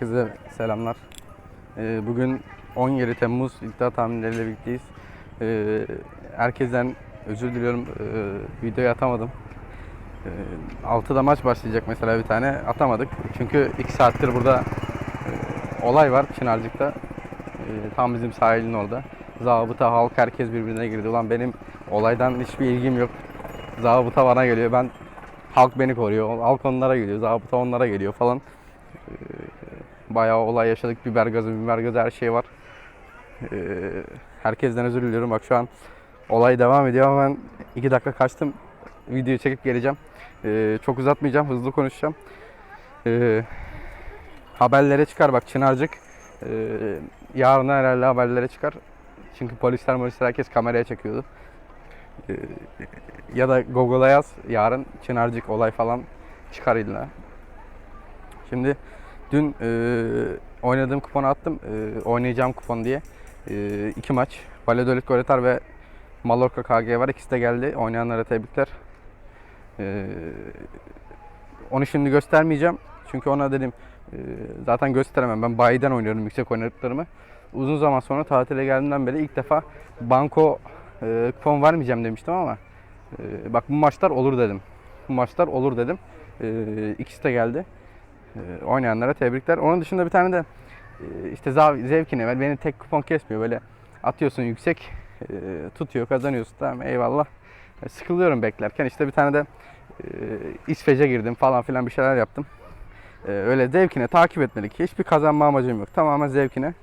Herkese selamlar. Ee, Bugün 17 Temmuz iddia tahminleriyle birlikteyiz. Ee, Herkesten özür diliyorum. Ee, Videoyu atamadım. Ee, 6'da maç başlayacak mesela bir tane. Atamadık. Çünkü 2 saattir burada e, olay var Çınarcık'ta. Tam bizim sahilin orada. Zabıta, halk herkes birbirine girdi. Ulan benim olaydan hiçbir ilgim yok. Zabıta bana geliyor. Ben halk beni koruyor. Halk onlara geliyor. Zabıta onlara geliyor falan. Bayağı olay yaşadık. Biber gazı, biber gazı her şey var. Ee, herkesten özür diliyorum. Bak şu an olay devam ediyor ama ben 2 dakika kaçtım. Videoyu çekip geleceğim. Ee, çok uzatmayacağım. Hızlı konuşacağım. Ee, haberlere çıkar bak Çınarcık. Ee, yarın herhalde haberlere çıkar. Çünkü polisler polisler herkes kameraya çekiyordu. Ee, ya da Google'a yaz. Yarın Çınarcık olay falan çıkar illa. Şimdi Dün e, oynadığım kuponu attım. E, oynayacağım kupon diye. E, iki maç. Valladolid Goretar ve Mallorca KG var. İkisi de geldi. Oynayanlara tebrikler. E, onu şimdi göstermeyeceğim. Çünkü ona dedim e, zaten gösteremem. Ben bayiden oynuyorum yüksek oynadıklarımı. Uzun zaman sonra tatile geldiğimden beri ilk defa banko e, kupon vermeyeceğim demiştim ama e, bak bu maçlar olur dedim. Bu maçlar olur dedim. E, ikisi de geldi. Ee, oynayanlara tebrikler. Onun dışında bir tane de e, işte zevkine ver. Beni tek kupon kesmiyor. Böyle atıyorsun yüksek e, tutuyor kazanıyorsun. Tamam eyvallah. E, Sıkılıyorum beklerken. İşte bir tane de e, İsveç'e girdim falan filan bir şeyler yaptım. Öyle zevkine takip etmelik. Hiçbir kazanma amacım yok. Tamamen zevkine.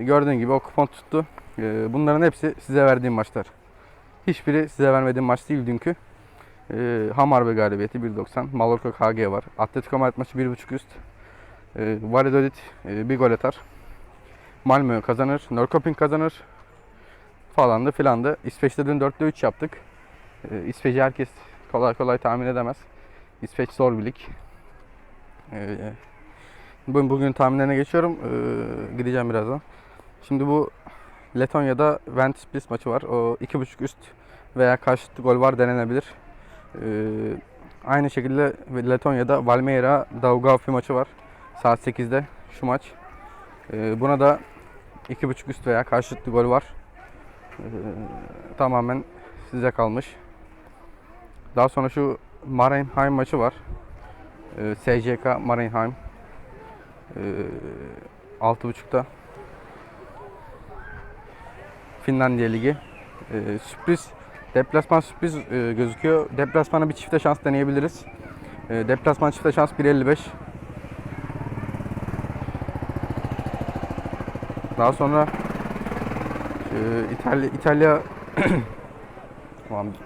Gördüğün gibi o kupon tuttu. Bunların hepsi size verdiğim maçlar. Hiçbiri size vermediğim maç değil dünkü. E, Hamarbe galibiyeti 1.90. Mallorca KG var. Atletico Madrid maçı 1.5 üst. E, Valladolid e, bir gol atar. Malmö kazanır. Norrköping kazanır. Falandı filandı. İsveç'te dün 4'te 3 yaptık. E, İsveç'i herkes kolay kolay tahmin edemez. İsveç zor bir lig. E, bu- bugün tahminlerine geçiyorum. E, gideceğim birazdan. Şimdi bu Letonya'da Ventspils maçı var. O 2.5 üst veya karşılıklı gol var denenebilir. Ee, aynı şekilde Letonya'da Valmiera Daugavpil maçı var. Saat 8'de şu maç. Ee, buna da 2.5 üst veya karşılıklı gol var. Ee, tamamen size kalmış. Daha sonra şu Marenheim maçı var. Ee, SCK Marenheim. Ee, 6.30'da Finlandiya Ligi. Ee, sürpriz Deplasman sürpriz e, gözüküyor. Deplasmana bir çifte şans deneyebiliriz. E, deplasman çifte şans 1.55. Daha sonra e, İtalya İtalya Ulan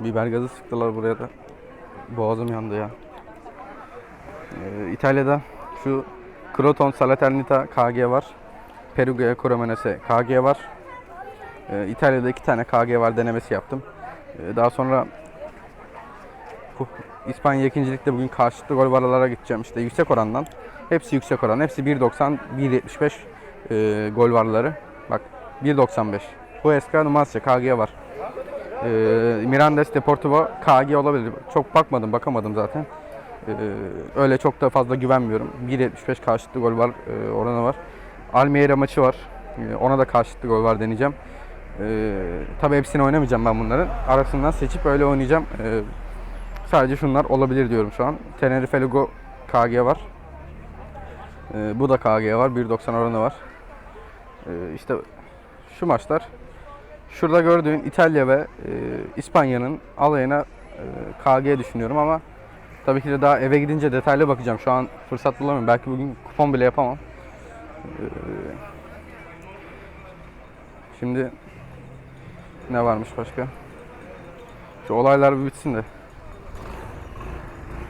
Biber gazı sıktılar buraya da. Boğazım yandı ya. E, İtalya'da şu Croton Salaternita KG var. Perugia Cremonese KG var. Ee, İtalya'da iki tane KG var denemesi yaptım. Ee, daha sonra bu İspanya ikincilikte bugün karşılıklı gol varalara gideceğim işte yüksek orandan. Hepsi yüksek oran. Hepsi 1.90, 1.75 e, gol varları. Bak 1.95. Huesca Numancia KG var. E, Mirandes Deportivo KG olabilir. Çok bakmadım, bakamadım zaten. Ee, öyle çok da fazla güvenmiyorum. 1.75 karşılıklı gol var, e, oranı var. Almeida maçı var. Ee, ona da karşılıklı gol var deneyeceğim. Ee, tabii hepsini oynamayacağım ben bunların. Arasından seçip öyle oynayacağım. Ee, sadece şunlar olabilir diyorum şu an. Tenerife Lugo KG var. Ee, bu da KG var. 1.90 oranı var. Ee, işte şu maçlar. Şurada gördüğün İtalya ve e, İspanya'nın alayına e, KG düşünüyorum ama Tabii ki de daha eve gidince detaylı bakacağım. Şu an fırsat bulamıyorum. Belki bugün kupon bile yapamam. Ee, Şimdi ne varmış başka? Şu olaylar bir bitsin de.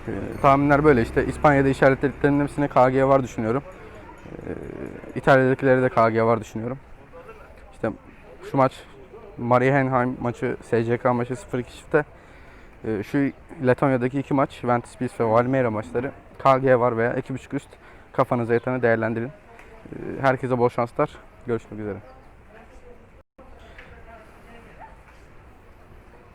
Ee, tahminler böyle işte. İspanya'da işaretlediklerinin hepsine KG var düşünüyorum. Ee, İtalya'dakileri de KG var düşünüyorum. İşte şu maç Marienheim maçı, SCK maçı 0-2 çifte. Ee, Şu Letonya'daki iki maç, Ventspils ve Valmiera maçları KG var veya 2.5 üst kafanıza yatanı değerlendirin. Ee, Herkese bol şanslar. Görüşmek üzere.